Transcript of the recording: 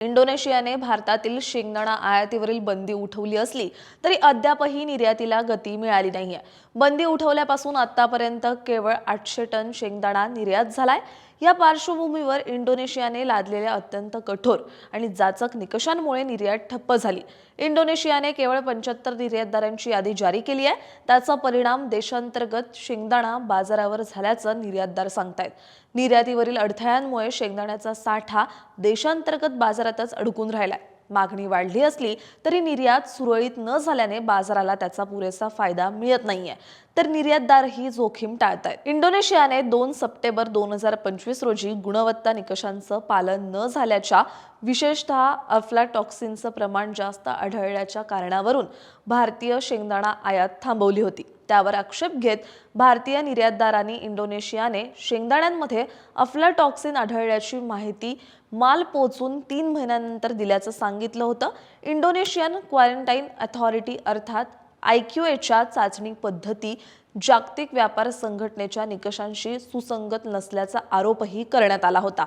इंडोनेशियाने भारतातील शेंगदाणा आयातीवरील बंदी उठवली असली तरी अद्यापही निर्यातीला गती मिळाली नाहीये. बंदी उठवल्यापासून आतापर्यंत केवळ आठशे टन शेंगदाणा निर्यात झालाय. या पार्श्वभूमीवर इंडोनेशियाने लादलेल्या अत्यंत कठोर आणि जाचक निकषांमुळे निर्यात ठप्प झाली. इंडोनेशियाने केवळ पंच्याहत्तर निर्यातदारांची यादी जारी केली आहे. त्याचा परिणाम देशांतर्गत शेंगदाणा बाजारावर झाल्याचं निर्यातदार सांगतायत. निर्यातीवरील अडथळ्यांमुळे शेंगदाण्याचा साठा देशांतर्गत बाजारातच अडकून राहिलाय. मागणी वाढली असली तरी निर्यात सुरळीत न झाल्याने बाजाराला त्याचा पुरेसा फायदा मिळत नाहीये. तर निर्यातदार ही जोखीम टाळतायत. इंडोनेशियाने दोन सप्टेंबर दोन हजार पंचवीस रोजी गुणवत्ता निकषांचं पालन न झाल्याच्या विशेषतः अफ्लाटॉक्सिनचं प्रमाण जास्त आढळल्याच्या कारणावरून भारतीय शेंगदाणा आयात थांबवली होती. त्यावर आक्षेप घेत भारतीय निर्यातदारांनी इंडोनेशियाने शेंगदाण्यांमध्ये अफ्लाटॉक्सिन आढळल्याची माहिती माल पोचून तीन महिन्यानंतर दिल्याचं सांगितलं होतं. इंडोनेशियन क्वारंटाईन अथॉरिटी अर्थात आय क्यू एच्या चाचणी पद्धती जागतिक व्यापार संघटनेच्या निकषांशी सुसंगत नसल्याचा आरोपही करण्यात आला होता.